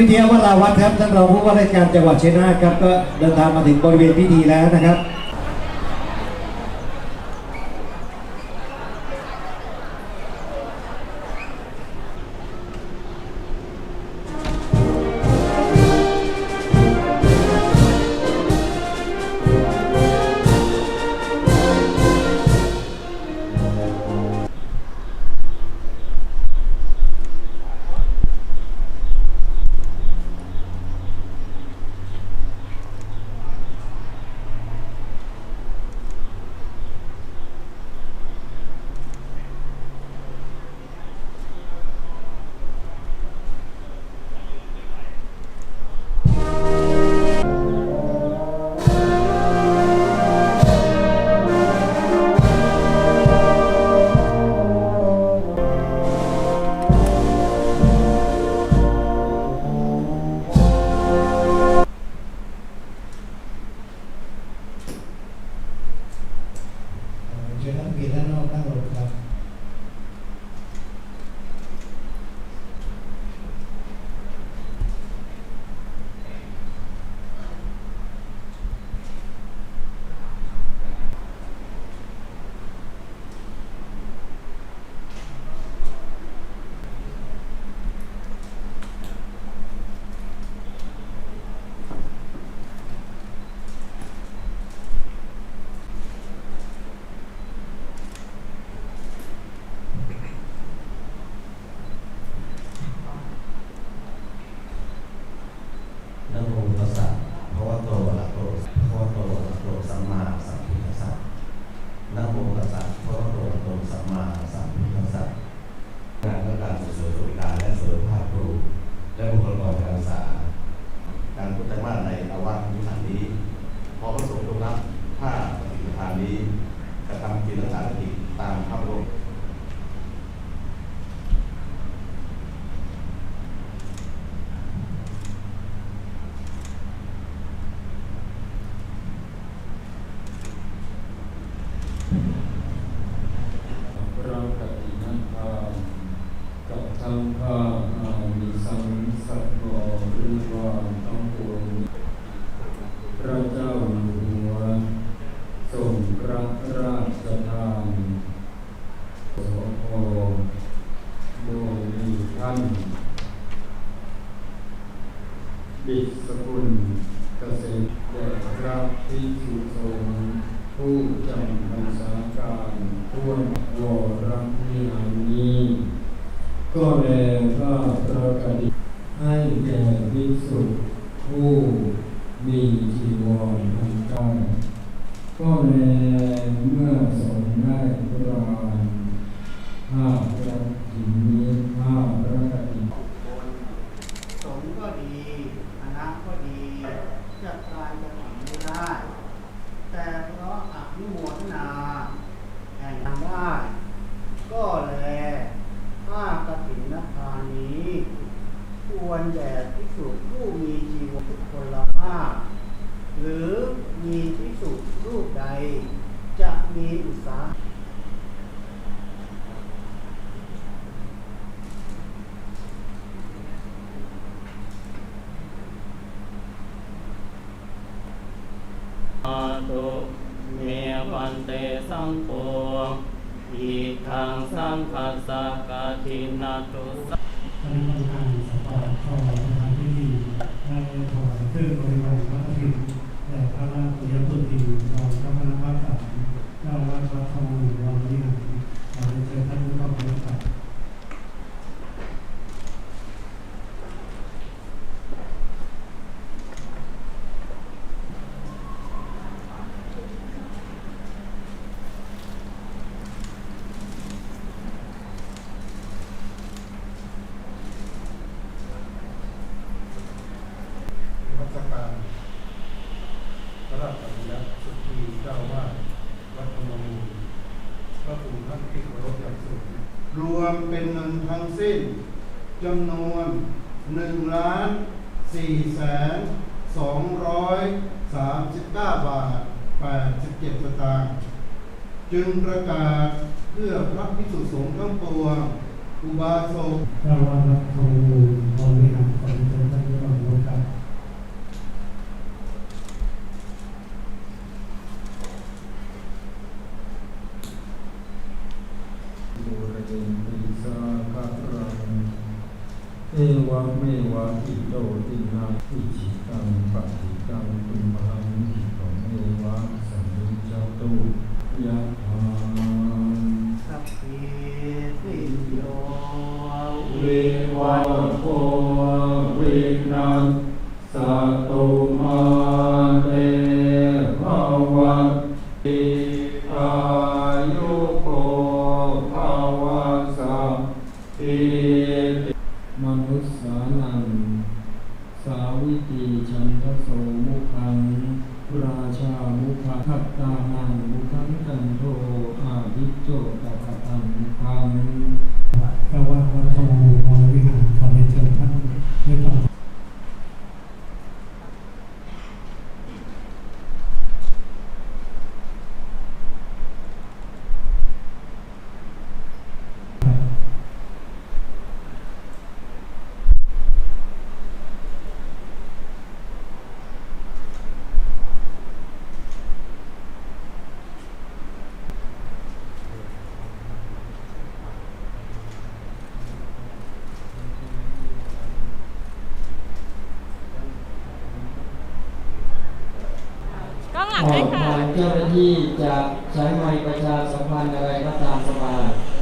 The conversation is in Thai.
พิธีวราวัฒน์ครับท่านรองผู้ว่าราชการจังหวัดเชียงนายครับก็เดินทางมาถึงบริเวณพิธีแล้วนะครับ นะโมตัสสะภะคะวะโตอะระหะโตสัมมาสัมพุทธัสสะงานและการส่งเสริมสวัสดิการและเสริมภาพครูและบุคลากรทางการศึกษาการพุทธมาสในอาวาสวิหานี้พอพระสงฆ์ทรงรับผ้าปฏิปทานนี้กระทำกิจรักษากิจตามพระบรม พระปฏินัทานกับทั้งพระอานิสังสัตโกหรือว่าทั้งปวงพระเจ้าอยู่หัวทรงพระราชทานโสโภโดยมีท่านบิสกุลเกษตรแด่พระพิสุสงฆ์ผู้จำพรรษาการท่วมวรนิหารนี้ ก็แลพระประกาศให้แก่ภิกษุผู้มีจีวรอันเก่าก็แลเมื่อสงฆ์ได้พระานห้าพระถินนี้ห้าพระกฐิน คนสงฆ์ก็ดีคณะก็ดี จะกลายจะทำไม่ได้ แต่เพราะอ นุโมทนาแห่งทำได้ก็แลถ้ากฐินนทานนี้ ควรแด่พิสุผู้มีจีวรทุกคนละภาพหรือมีพิสุรูปใด จะมีอุตสาหอาตุ เมวันเตสังโฆอีทังสังคัสสะกะทินาตุสตอนนี้กรรมการสปอร์ตก็สถานที่ได้ถวายเครื่องบริวารวัตถุดิบแด่พระราชปิยปุตติรองเจ้าคณะภาคสามเจ้าวัดวัดทองหลวงวัดวิหารขอเรียนเชิญท่านผู้เข้าร่วมครับ รัชการพระราชบัญญัติ สุธีเจ้าอาวาวัดธรรมมูลพระคุณท่านที่เคารพอย่างสูงรวมเป็นเงินทั้งสิ้นจำนวนหนึ่งล้านสี่แสนสองร้อยสามสิบเก้าบาทแปดสิบเจ็ดสตางค์จึงประกาศเพื่อพระภิกษุสงฆ์ทั้งปวงอุบาสกเจ้าวัดวัดทองหลวงวัดวิหารขอ เอวะเมวะอิโตตินาอิจิตังปะติตังตุมหังอิโตเมวะสัมมิจาตุยะถาสัพพิติโยวิวัตโกวินัส มุขะทัตตานังมุขังตันโทอาวิโจตปะตังคังแปลว่าวัดธรรมมูลวรวิหารขอเรียนเชิญท่านด้วยความ หลังอด้อวยกค่ะมาเจ้าหน้าที่จะใช้ไม้ประชาสัมพันธ์อะไรก็ตามสบาย